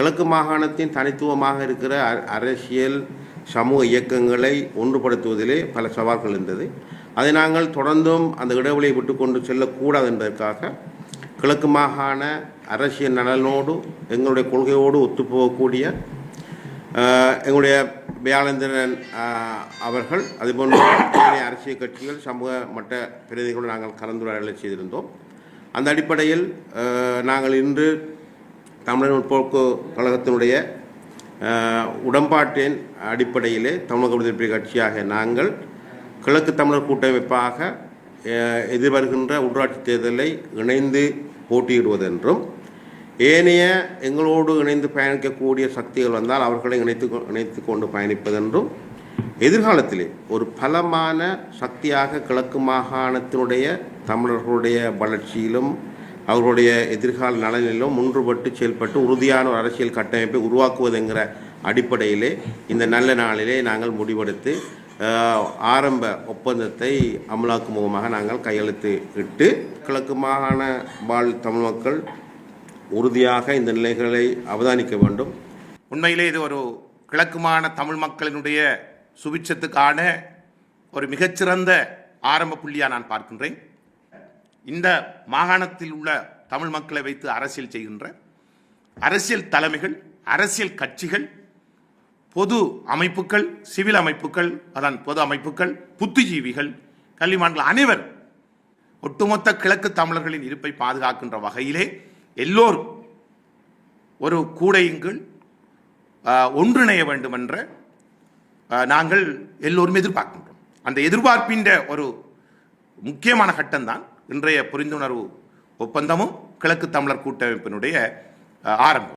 கிழக்கு மாகாணத்தின் தனித்துவமாக இருக்கிற அ- அரசியல் சமூக இயக்கங்களை ஒன்றுபடுத்துவதிலே பல சவால்கள் இருந்தது. அதை நாங்கள் தொடர்ந்தும் அந்த இடைவெளியை விட்டுக்கொண்டு செல்லக்கூடாது என்பதற்காக கிழக்கு மாகாண அரசியல் நலனோடு எங்களுடைய கொள்கையோடு ஒத்துப்போகக்கூடிய எங்களுடைய வியாழேந்திரன் அவர்கள் அதுபோன்ற அரசியல் கட்சிகள் சமூக மட்ட பிரதிகளோடு நாங்கள் கலந்துரையாடலை செய்திருந்தோம். அந்த அடிப்படையில் நாங்கள் இன்று தமிழர் முற்போக்கு கழகத்தினுடைய உடன்பாட்டின் அடிப்படையிலே தமிழக விடுதலை கட்சியாக நாங்கள் கிழக்கு தமிழர் கூட்டமைப்பாக எதிர்வருகின்ற உள்ளாட்சி தேர்தலை இணைந்து போட்டியிடுவதென்றும் ஏனைய எங்களோடு இணைந்து பயணிக்கக்கூடிய சக்திகள் வந்தால் அவர்களை இணைத்து கொ- இணைத்து கொண்டு பயணிப்பதென்றும் எதிர்காலத்திலே ஒரு பலமான சக்தியாக கிழக்கு மாகாணத்தினுடைய தமிழர்களுடைய வளர்ச்சியிலும் அவர்களுடைய எதிர்கால நலனிலும் முன்றுபட்டு செயல்பட்டு உறுதியான ஒரு அரசியல் கட்டமைப்பை உருவாக்குவதுங்கிற அடிப்படையிலே இந்த நல்ல நாளிலே நாங்கள் முடிவெடுத்து ஆரம்ப ஒப்பந்தத்தை அமலாக்கும் முகமாக நாங்கள் கையெழுத்து இட்டு கிழக்கு மாகாண வாழ் தமிழ் மக்கள் உறுதியாக இந்த நிலைகளை அவதானிக்க வேண்டும். உண்மையிலே இது ஒரு கிழக்குமான தமிழ் மக்களினுடைய சுபிட்சத்துக்கான ஒரு மிகச்சிறந்த ஆரம்ப புள்ளியாக நான் பார்க்கின்றேன். இந்த மாகாணத்தில் உள்ள தமிழ் மக்களை வைத்து அரசியல் செய்கின்ற அரசியல் தலைமைகள் அரசியல் கட்சிகள் பொது அமைப்புகள் சிவில் அமைப்புகள் அதான் பொது அமைப்புகள் புத்திஜீவிகள் கல்விமான்கள் அனைவர் ஒட்டுமொத்த கிழக்கு தமிழர்களின் இருப்பை பாதுகாக்கின்ற வகையிலே எல்லோரும் ஒரு கூடையுங்கள் ஒன்றிணைய வேண்டும் என்ற நாங்கள் எல்லோரும் எதிர்பார்க்கின்றோம். அந்த எதிர்பார்ப்பின்ற ஒரு முக்கியமான கட்டம்தான் இன்றைய புரிந்துணர்வு ஒப்பந்தமும் கிழக்கு தமிழர் கூட்டமைப்பினுடைய ஆரம்பம்.